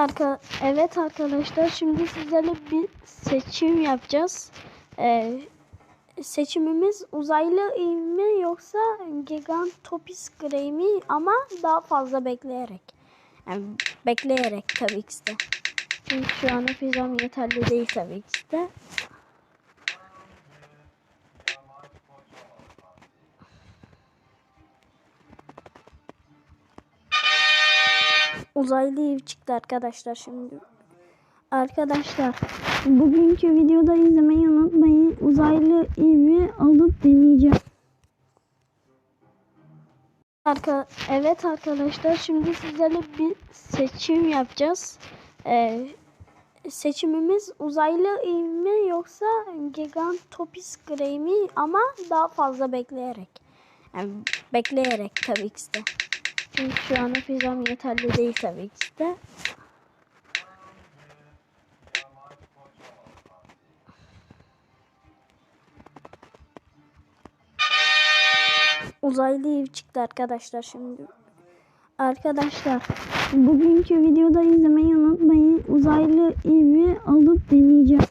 Arka, evet arkadaşlar şimdi sizlerle bir seçim yapacağız. Ee, seçimimiz uzaylı mi yoksa Gigantopis Grey mi ama daha fazla bekleyerek. Yani bekleyerek tabii ki de. Çünkü şu an pizzam yeterli değil tabii ki de. Uzaylı ev çıktı arkadaşlar şimdi. Arkadaşlar bugünkü videoda izlemeyi unutmayın. Uzaylı evi alıp deneyeceğim. Arka, evet arkadaşlar şimdi sizlerle bir seçim yapacağız. Ee, seçimimiz uzaylı ev mi yoksa Gigantopis Grey mi ama daha fazla bekleyerek. Yani bekleyerek tabii ki de. Çünkü şu an pizzam yeterli değil tabii ki de. Uzaylı ev çıktı arkadaşlar şimdi. Arkadaşlar bugünkü videoda izlemeyi unutmayın. Uzaylı evi alıp deneyeceğim.